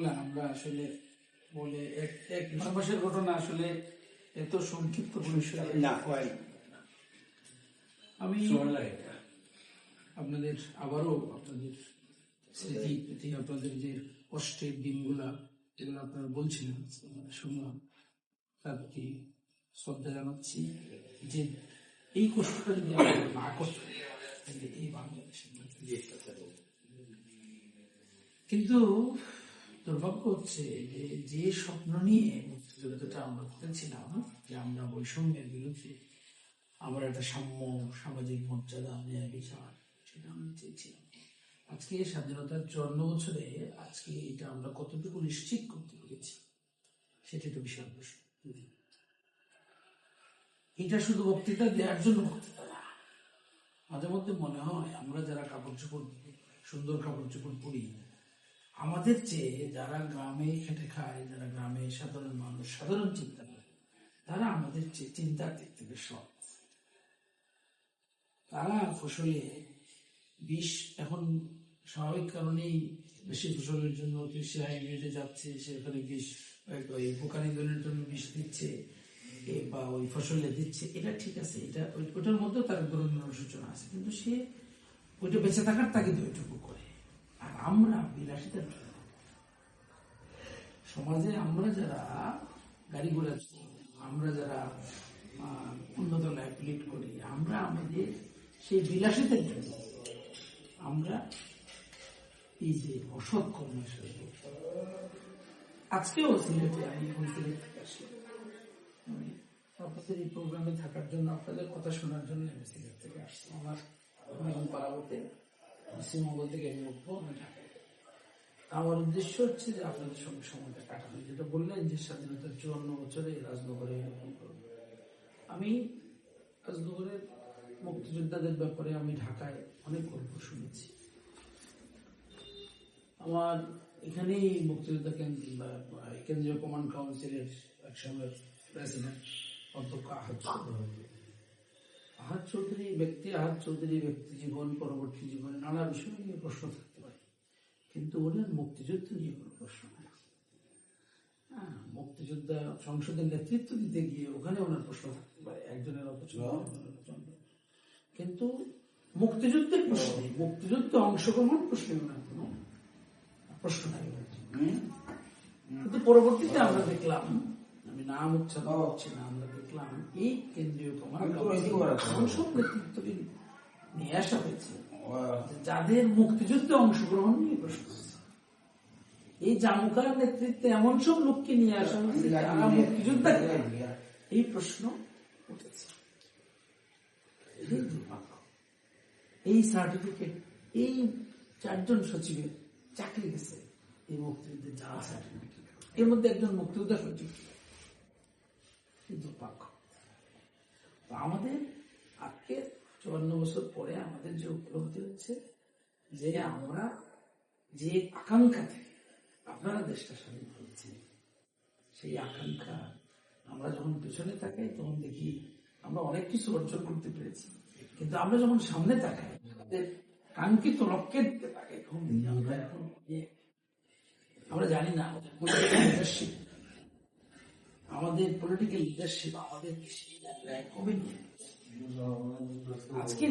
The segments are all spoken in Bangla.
ঘটনাগুলো আমরা আসলে বলে এক এক মাসের ঘটনা আসলে এত সংক্ষিপ্ত না হয় আমি আপনাদের আবারও আপনাদের স্মৃতি প্রতি আপনাদের যে কষ্টের দিনগুলা এগুলো আপনারা বলছিলেন শুনলাম তার প্রতি শ্রদ্ধা জানাচ্ছি যে এই কষ্টটা যদি আমরা না করতে এই বাংলাদেশের কিন্তু দুর্ভাগ্য হচ্ছে যে যে স্বপ্ন নিয়ে মুক্তিযুদ্ধটা আমরা করেছিলাম যে আমরা বৈষম্যের বিরুদ্ধে আমরা একটা সাম্য সামাজিক মর্যাদা ন্যায় বিচার সেটা আমরা চেয়েছিলাম। আজকে স্বাধীনতার চুয়ান্ন বছরে আজকে এটা আমরা কতটুকু নিশ্চিত করতে পেরেছি, সেটা একটা বিশাল প্রশ্ন। এটা শুধু বক্তৃতা দেওয়ার জন্য বক্তৃতা না, মাঝে মধ্যে মনে হয় আমরা যারা কাপড় চোপড়, সুন্দর কাপড় চোপড় পরি আমাদের চেয়ে যারা গ্রামে খেটে খায়, যারা গ্রামে সাধারণ মানুষ, সাধারণ চিন্তা করে তারা আমাদের চেয়ে চিন্তার দিক থেকে সৎ। তারা ফসলে বিষ এখন স্বাভাবিক কারণেই বেশি ফসলের জন্য কৃষি হাইব্রিডে যাচ্ছে, সেখানে বিষ, ওই পোকা জন্য বিষ দিচ্ছে বা ওই ফসলে দিচ্ছে, এটা ঠিক আছে, এটা ওই- ওটার মধ্যেও তার ধরনের অনুশোচনা আছে, কিন্তু সে ওইটা বেঁচে থাকার তাগিদ ওইটুকু করে। আমরা বিলাসিতার জন্য সমাজে আমরা যারা গাড়ি ঘোড়া আমরা যারা উন্নত লাইফ লিড করি, আমরা আমাদের সেই বিলাসিতার জন্য আমরা এই যে অসৎ কর্মের সাথে আজকেও সিলেটে আমি এখন সিলেট আসি। আপনাদের এই প্রোগ্রামে থাকার জন্য আপনাদের কথা শোনার জন্য আমি সিলেট থেকে আসছি। আমার আমি এখন পাড়াবতে পশ্চিমবঙ্গ থেকে আমি উঠবো, আমি ঢাকায় আমার উদ্দেশ্য হচ্ছে যে আপনাদের সঙ্গে সময়টা কাটানো। যেটা বললেন যে স্বাধীনতার চুয়ান্ন বছরে রাজনগরে এরকম। আমি রাজনগরের মুক্তিযোদ্ধাদের ব্যাপারে আমি ঢাকায় অনেক গল্প শুনেছি। আমার এখানেই মুক্তিযোদ্ধা কেন্দ্রীয় কমান্ড কাউন্সিলের একসময়ের প্রেসিডেন্ট, অধ্যক্ষ আহাদ আহাদ চৌধুরী ব্যক্তি আহাদ চৌধুরী ব্যক্তি জীবন পরবর্তী জীবনে নানা বিষয় নিয়ে প্রশ্ন থাকতে পারে। কিন্তু ওনার মুক্তিযুদ্ধ নিয়ে কোনো প্রশ্ন নেই। হ্যাঁ, মুক্তিযোদ্ধা সংসদের নেতৃত্ব দিতে গিয়ে ওখানে ওনার প্রশ্ন থাকতে পারে। একজনের অপছন্দ কিন্তু মুক্তিযুদ্ধের প্রশ্নে মুক্তিযুদ্ধে অংশগ্রহণ প্রশ্নে ওনার কোনো প্রশ্ন নাই। কিন্তু পরবর্তীতে আমরা দেখলাম নাম করছি না আমরা দেখলাম এই কেন্দ্রীয় কমান্ড সব নেতৃত্বকে নিয়ে আসা হয়েছে। যাদের মুক্তিযুদ্ধে অংশগ্রহণ নিয়ে প্রশ্ন। এই জামুকার নেতৃত্বে এমন সব লোককে নিয়ে আসা হয়েছে যারা মুক্তিযোদ্ধা এই প্রশ্ন উঠেছে। এই সার্টিফিকেট এই চারজন সচিবের চাকরি গেছে। এই মুক্তিযুদ্ধের যারা সার্টিফিকেট এর মধ্যে একজন মুক্তিযোদ্ধা সচিব দুর্ভাগ্য তো আমাদের আজকে চুয়ান্ন বছর পরে আমাদের যে উপলব্ধি হচ্ছে যে আমরা যে আকাঙ্ক্ষা থেকে আপনারা দেশটা স্বাধীন করেছেন, সেই আকাঙ্ক্ষা আমরা যখন পেছনে তাকাই তখন দেখি আমরা অনেক কিছু অর্জন করতে পেরেছি। কিন্তু আমরা যখন সামনে তাকাই, আমাদের কাঙ্ক্ষিত লক্ষ্যের দিকে তাকাই, তখন আমরা এখন আমরা জানি না আমাদের পলিটিক্যাল লিডারশিপ আমাদের? আজকের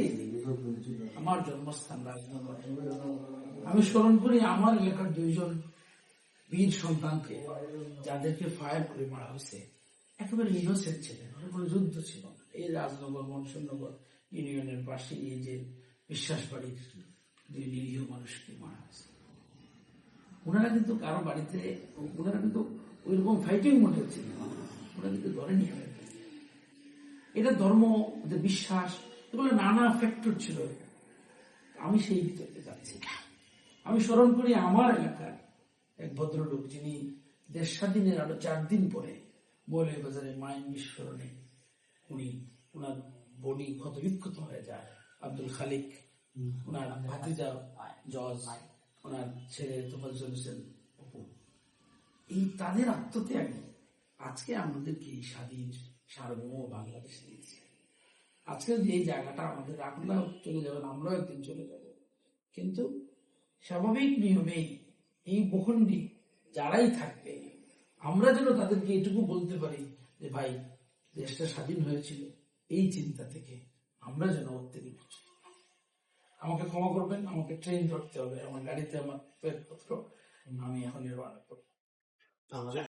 আমার জন্মস্থান আমি স্মরণ করি আমার এলাকার দুইজন বীর সন্তানকে, যাদেরকে ফায়ার করে মারা হয়েছে, একেবারে ইনোসেন্ট ছিলেন ওরা কোনো যুদ্ধ ছিল এই রাজনগর, মনসুরনগর ইউনিয়নের পাশে এই যে বিশ্বাস বাড়ির দুই নিরীহ মানুষকে মারা হয়েছে। ওনারা কিন্তু কারও বাড়িতে, ওনারা কিন্তু ওইরকম ফাইটিং মোটে ছিল না। ওরা কিন্তু ধরে নিয়ে এটা ধর্ম ওদের বিশ্বাস এগুলো নানা ফ্যাক্টর ছিল। আমি সেই ভিতরে যাচ্ছি। আমি স্মরণ করি আমার এলাকার এক ভদ্রলোক যিনি দেশ স্বাধীনের আরও চার দিন পরে বলে বাজারে মাইন বিস্ফোরণে উনি ওনার বডি ক্ষত বিক্ষত হয়ে যায় আব্দুল খালিক। ওনার ভাতিজা জজ। ওনার ছেলে তোফাজুল হোসেন। এই তাদের আত্মত্যাগ আজকে আমাদেরকে এই স্বাধীন সার্বভৌম বাংলাদেশ দিয়েছে। আজকে যে জায়গাটা আমাদের আপনারাও চলে যাবেন, আমরাও একদিন চলে যাব। কিন্তু স্বাভাবিক নিয়মেই এই ভূখণ্ডী যারাই থাকবে, আমরা যেন তাদেরকে এটুকু বলতে পারি যে, ভাই, দেশটা স্বাধীন হয়েছিল। এই চিন্তা থেকে আমরা যেন অত্যধিক আমাকে ক্ষমা করবেন, আমাকে ট্রেন ধরতে হবে, আমার গাড়িতে আমার ব্যাগপত্র আমি এখন রওনা করব। আমাদের